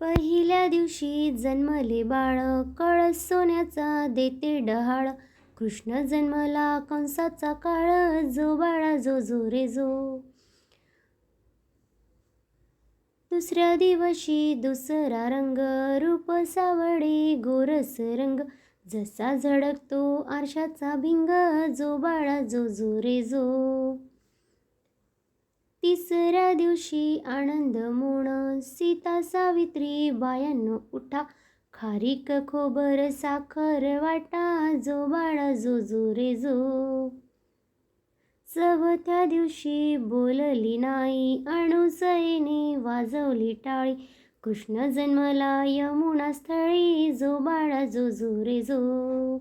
पहिल्या दिवशी जन्मले बाळ कळस सोन्याचा देते डहाळ. कृष्ण जन्मला कंसाचा काळ जो बाळा जो जो रे जो. दुसऱ्या दिवशी दुसरा रंग रूप सावळे गोरस रंग. जसा झळकतो आरशाचा भिंग जो बाळा जो जो रे जो. तिसऱ्या दिवशी आनंद मोण. सीता सावित्री बायांनो उठा. खारीक खोबर साखर वाटा. जो बाळा जो जो रे जो. चवथ्या दिवशी बोलली नाही. अणुसईने वाजवली टाळी. कृष्ण जन्मला यमुना स्थळी जो बाळा जो जो रे जो.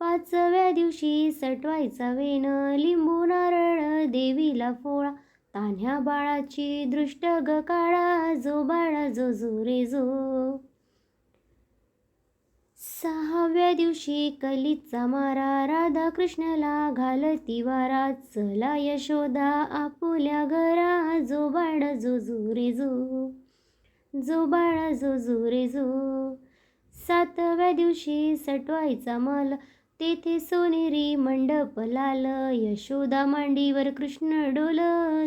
पाचव्या दिवशी सटवायचा वेण. लिंबू नारळ देवीला फोळा. तान्ह्या बाळाची दृष्ट ग काळा जो बाळा जो जो रे जो. सहाव्या दिवशी कलीचा मारा राधा कृष्णाला घालती वारा. चला यशोदा आपुल्या घरा जो बाळा जो जो रे जो. जो बाळा जो जो रे जो. सातव्या दिवशी सटवायचा माल तेथे सोनेरी मंडप लाल यशोदा मांडीवर कृष्ण डोल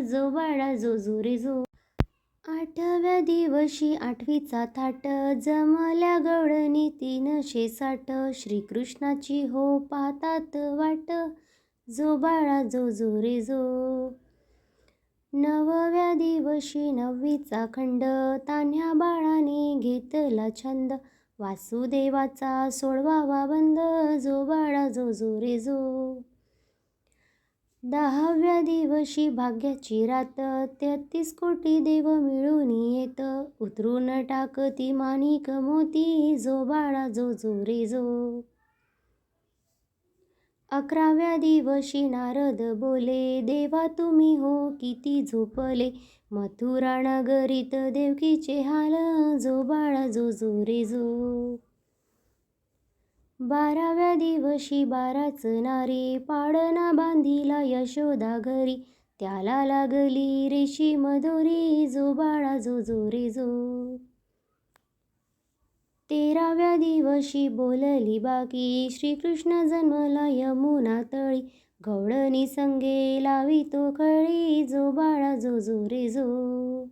जो बाळा जो जो रे जो. आठव्या दिवशी आठवीचा थाट जमल्या गवळणी तीनशे साठ श्रीकृष्णाची हो पातात वाट जो बाळा जो जो रे जो. नवव्या दिवशी नववीचा खंड तान्ह्या बाळाने घेतला छंद वासुदेवाचा सोडवावा बंद जो बाळा जो जो रे जो. दहाव्या दिवशी भाग्याची रात तेहतीस कोटी देव मिळून येत. उतरून टाकती माणिक मोती जो बाळा जो जो रे जो. अकराव्या दिवशी नारद बोले देवा तुम्ही हो किती झोपले. मथुरा नगरीत देवकीचे हाल जो बाळा जो जो रे जो. बाराव्या दिवशी बाराच नारी पाडना बांधिला यशोदा घरी. त्याला लागली रेशी मधुरी जो बाळा जो जो रे जो. तेराव्या दिवशी बोलली बाकी. श्रीकृष्ण जन्मला यमुना तळी. गवळणी संगे लावी तो खळी. जो बाळा जो जो रे जो.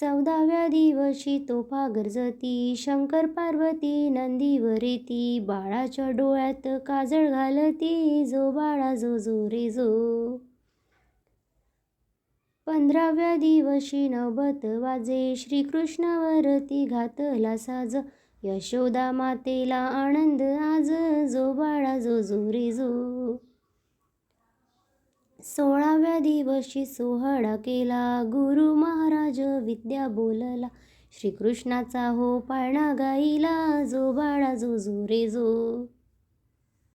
चौदाव्या दिवशी तोफा गरजती शंकर पार्वती नंदीवरी ती बाळाच्या डोळ्यात काजळ घालती. जो बाळा जो जो रे जो. पंधराव्या दिवशी नवबत वाजे. श्रीकृष्णावरती घातला साज. यशोदा मातेला आनंद आज जो बाळा जो जो रे जो. सोळाव्या दिवशी सोहळा केला. गुरु महाराज विद्या बोलला. श्रीकृष्णाचा हो पाळणा गाईला. जो बाळा जो जो रे जो.